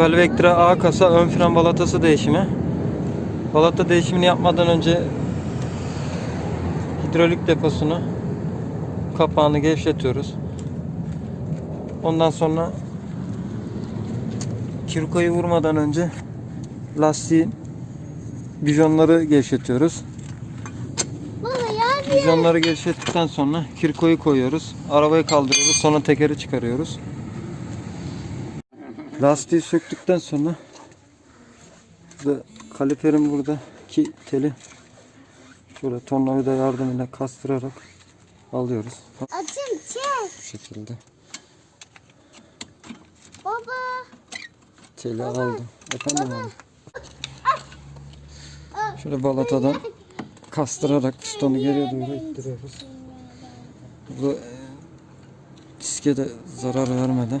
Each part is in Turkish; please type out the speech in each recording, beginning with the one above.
Opel Vectra A kasa ön fren balatası değişimi. Balata değişimini yapmadan önce hidrolik deposunu kapağını gevşetiyoruz. Ondan sonra kirkoyu vurmadan önce lastiğin bijonları gevşetiyoruz. Bijonları gevşettikten sonra kirkoyu koyuyoruz. Arabayı kaldırıyoruz. Sonra tekeri çıkarıyoruz. Lastiği söktükten sonra burada kaliperin buradaki teli şöyle tornavida yardımıyla kastırarak alıyoruz. açım çek. Bu şekilde. Baba. Teli aldım. Efendim abi. Şöyle balatadan kastırarak pistonu geriye doğru ittiriyoruz. Bu e, diske de zarar vermeden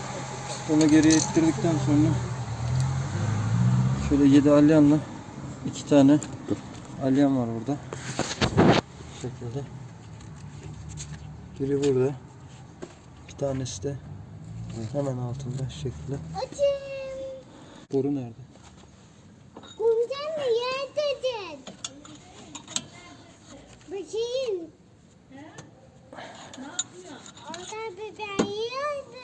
Pistonu geriye ittirdikten sonra şöyle 7 alyanla iki tane alyan var burada. Bu şekilde. Biri burada. Bir tanesi de hemen altında şu şekilde. Boru nerede? Kumdan mı yerdedir? Bakayım. Orada biber yiyordu.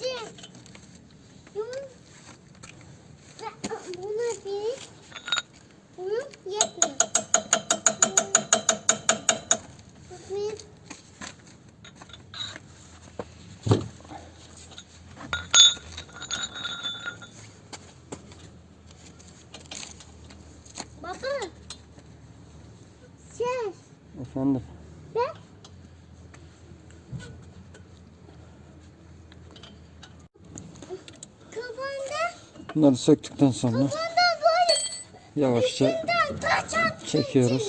Ve Buna bir. Bunu yetmiyor. Baba. Şey, Efendim. ben kafanda, Bunları söktükten sonra yavaşça çekiyoruz.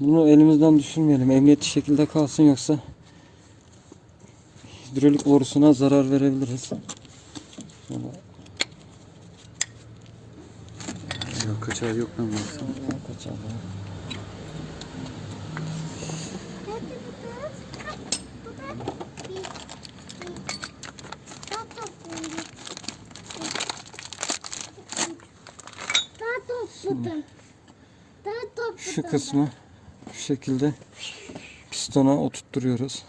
Bunu elimizden düşürmeyelim. Emniyetli şekilde kalsın yoksa hidrolik borusuna zarar verebiliriz. Şöyle Yok kaçar yok lan baksana. kaçalım. Hadi bakalım. Bakalım. Bir, bir. Daha topladım. Daha Şu kısmı şu şekilde pistona oturtturuyoruz.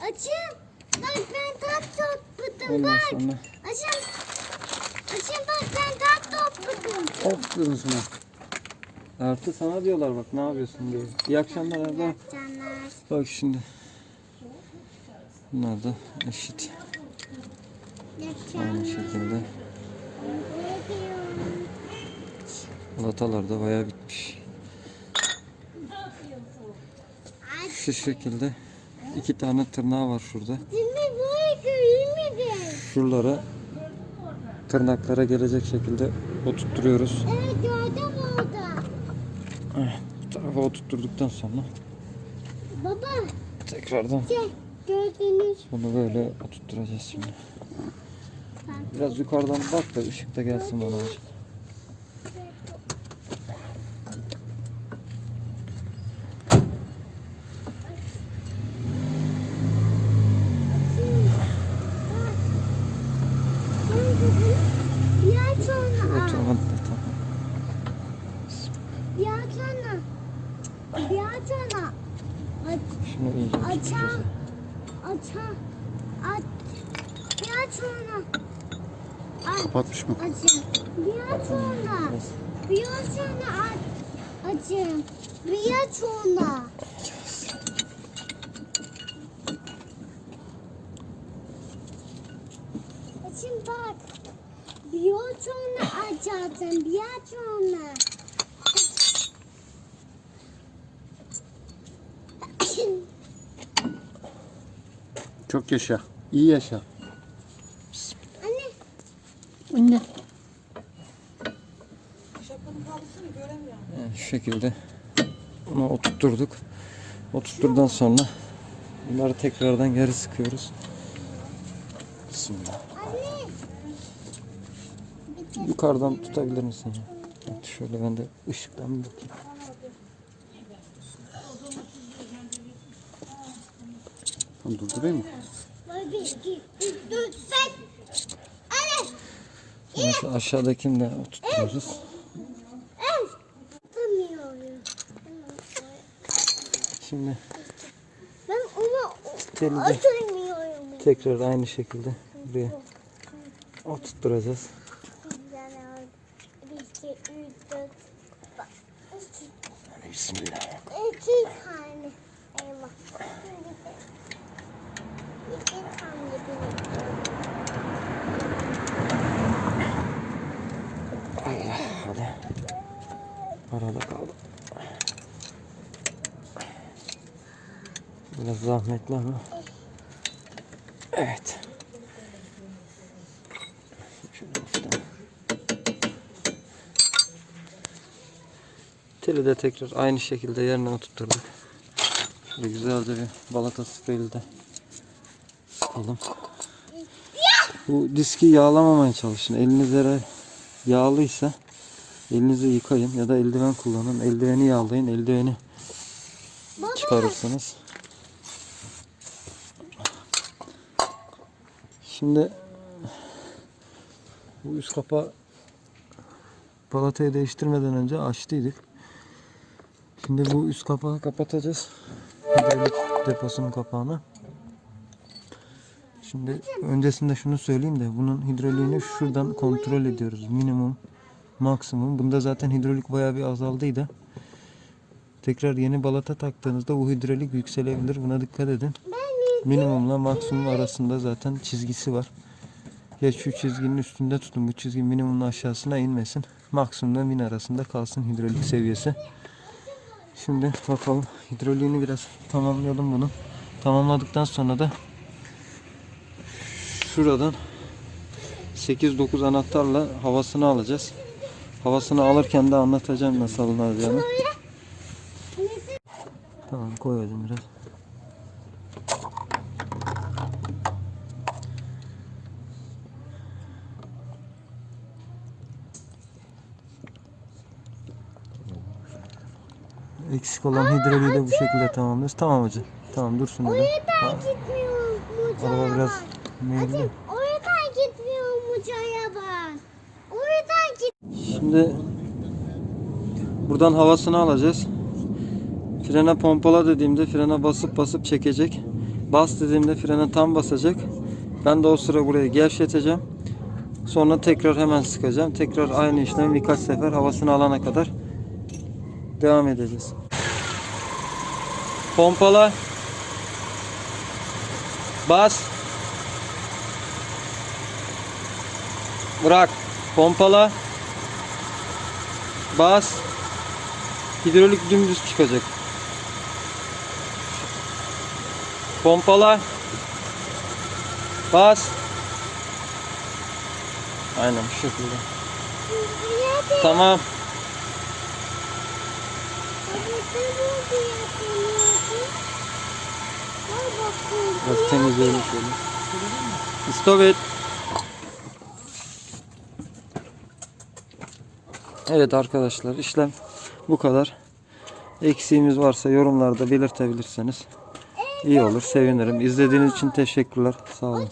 Açım. Bak ben daha topladım. Ondan Bak. sonra Açım. Açım bak ben daha topladım. Aferin sana. Artı sana diyorlar bak ne yapıyorsun diye. İyi akşamlar Erdoğan. Canlar. Bak şimdi. Bunlar da eşit. Aynı şekilde. Latalar da bayağı bitmiş. Şu şekilde iki tane tırnağı var şurada. Şuralara tırnaklara gelecek şekilde oturtturuyoruz. Evet gördüm orada. Bu tarafa oturtturduktan sonra Baba tekrardan şey gördünüz. bunu böyle oturtturacağız şimdi. Biraz yukarıdan bak da ışık da gelsin bana. Bir açana. Aç, Şunu iyice aça, tutacağız. aça, aç. Bir. Aç, Kapatmış mı? Açın. Bir açana. Bir açana aç. Açın. Bir açana. Açın bak. Bir açana aç zaten. Bir açana. Çok yaşa. İyi yaşa. Anne. Anne. Yani şu şekilde bunu oturtturduk. Oturtturdan sonra bunları tekrardan geri sıkıyoruz. Bismillah. Yukarıdan tutabilir misin ya? Evet, şöyle ben de ışıktan bir bakayım. Tamam durdurayım mı? Anne. Neyse aşağıdakini de. Tutamıyorum. Şimdi Ben oturmuyorum. tekrar aynı şekilde buraya oturtturacağız. Güzel oldu. Bir, iki, üç, dört. Bak. İki, Bismillah. iki tane elma. İki tane bir. Allah hadi. Arada kaldı. Biraz zahmetli ama. Evet. Teli de tekrar aynı şekilde yerine oturtturduk. Şöyle güzelce bir balata spreyle de sıkalım. Bu diski yağlamamaya çalışın. Eliniz eğer yağlıysa elinizi yıkayın ya da eldiven kullanın. Eldiveni yağlayın. Eldiveni Baba. çıkarırsanız. Şimdi bu üst kapağı palatayı değiştirmeden önce açtıydık. Şimdi bu üst kapağı kapatacağız. Hidrolik deposunun kapağını. Şimdi öncesinde şunu söyleyeyim de bunun hidroliğini şuradan kontrol ediyoruz. Minimum, maksimum. Bunda zaten hidrolik bayağı bir azaldıydı. Tekrar yeni balata taktığınızda bu hidrolik yükselebilir. Buna dikkat edin. Minimumla maksimum arasında zaten çizgisi var. Ya şu çizginin üstünde tutun. Bu çizgi minimumla aşağısına inmesin. Maksimumla min arasında kalsın hidrolik seviyesi. Şimdi bakalım hidroliğini biraz tamamlayalım bunu. Tamamladıktan sonra da şuradan 8-9 anahtarla havasını alacağız. Havasını alırken de anlatacağım nasıl alınacağını. Tamam koyalım biraz. Eksik olan hidroliği de bu şekilde tamamlıyoruz. Tamam hacı. Tamam dursun öyle. Oradan gitmiyor mucaya Araba biraz meyilli. Şimdi buradan havasını alacağız. Frene pompala dediğimde frene basıp basıp çekecek. Bas dediğimde frene tam basacak. Ben de o sıra burayı gevşeteceğim. Sonra tekrar hemen sıkacağım. Tekrar aynı işlemi birkaç sefer havasını alana kadar devam edeceğiz. Pompala. Bas. Bırak. Pompala. Bas. Hidrolik dümdüz çıkacak. Pompala. Bas. Aynen bu şekilde. Tamam. Biraz temizleyelim şöyle. Stop it. Evet arkadaşlar işlem bu kadar. Eksiğimiz varsa yorumlarda belirtebilirseniz iyi olur sevinirim. İzlediğiniz için teşekkürler. Sağ olun.